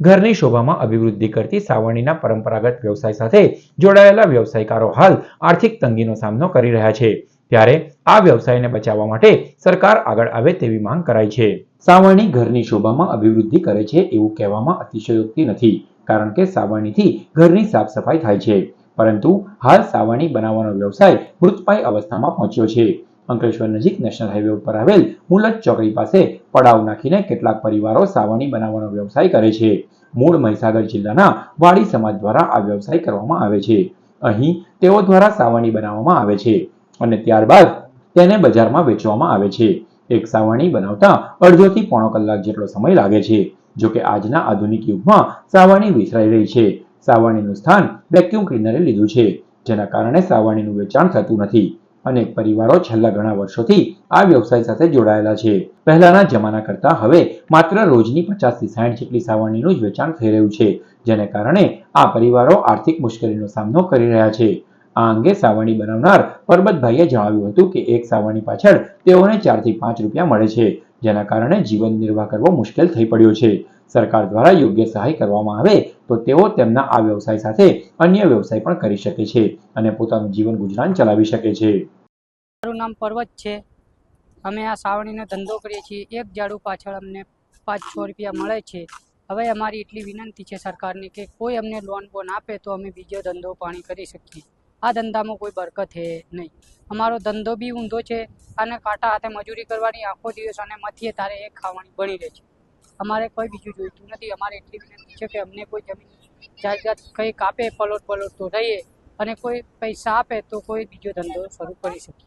ઘરની શોભામાં અભિવૃદ્ધિ કરતી સાવરણીના પરંપરાગત વ્યવસાય સાથે જોડાયેલા વ્યવસાયકારો હાલ આર્થિક તંગીનો સામનો કરી રહ્યા છે. ત્યારે આ વ્યવસાયને બચાવવા માટે સરકાર આગળ આવે તેવી માંગ કરાઈ છે. સાવરણી ઘરની શોભામાં અભિવૃદ્ધિ કરે છે એવું કહેવામાં અતિશયોક્તિ નથી, કારણ કે સાવરણીથી ઘરની સાફ સફાઈ થાય છે. પરંતુ હાલ સાવરણી બનાવવાનો વ્યવસાય મૃતપાય અવસ્થામાં પહોંચ્યો છે. અંકલેશ્વર નજીક નેશનલ હાઈવે ઉપર આવેલ મુલત ચોકડી પાસે પડાવ નાખીને કેટલાક પરિવારો સાવણી બનાવવાનો વ્યવસાય કરે છે. મૂળ મહીસાગર જિલ્લાના વાડી સમાજ દ્વારા આ વ્યવસાય કરવામાં આવે છે. અહીં તેઓ દ્વારા સાવણી બનાવવામાં આવે છે અને ત્યારબાદ તેને બજારમાં વેચવામાં આવે છે. એક સાવણી બનાવતા અડધોથી પોણો કલાક જેટલો સમય લાગે છે, જો કે આજના આધુનિક યુગમાં સાવરણી વિસરાઈ રહી છે. સાવણીનું સ્થાન વેક્યુમ ક્લીનરે લીધું છે, જેના કારણે સાવણીનું વેચાણ થતું નથી. અનેક પરિવારો છેલ્લા ઘણા વર્ષોથી આ વ્યવસાય સાથે જોડાયેલા છે. પહેલાના જમાના કરતાં હવે માત્ર રોજની પચાસથી સાઠ જેટલી સાવરણીનું જ વેચાણ થઈ રહ્યું છે, જેને કારણે આ પરિવારો આર્થિક મુશ્કેલીનો સામનો કરી રહ્યા છે. આ અંગે સાવરણી બનાવનાર પરબતભાઈએ જણાવ્યું હતું કે એક સાવરણી પાછળ તેઓને ચારથી પાંચ રૂપિયા મળે છે, જેના કારણે જીવન નિર્વાહ કરવો મુશ્કેલ થઈ પડ્યો છે. સરકાર દ્વારા યોગ્ય સહાય કરવામાં આવે તો તેઓ તેમના આ વ્યવસાય સાથે અન્ય વ્યવસાય પણ કરી શકે છે અને પોતાનું જીવન ગુજરાન ચલાવી શકે છે. મારું નામ પર્વત છે. અમે આ સાવણીનો ધંધો કરીએ છીએ. એક ઝાડુ પાછળ અમને પાંચ છ રૂપિયા મળે છે. હવે અમારી એટલી વિનંતી છે સરકારની કે કોઈ અમને લોન બોન આપે તો અમે બીજો ધંધો પાણી કરી શકીએ. આ ધંધામાં કોઈ બરકત છે નહીં. અમારો ધંધો બી ઊંધો છે. અને કાંટા હાથે મજૂરી કરવાની આખો દિવસ અને મથીએ તારે એક ખાવાની બની રહે છે. અમારે કોઈ બીજું જોઈતું નથી. અમારે એટલી વિનંતી છે કે અમને કોઈ જમીન જાત કંઈક આપે પલોટ પલોટ તો રહીએ અને કોઈ પૈસા આપે તો કોઈ બીજો ધંધો શરૂ કરી શકીએ.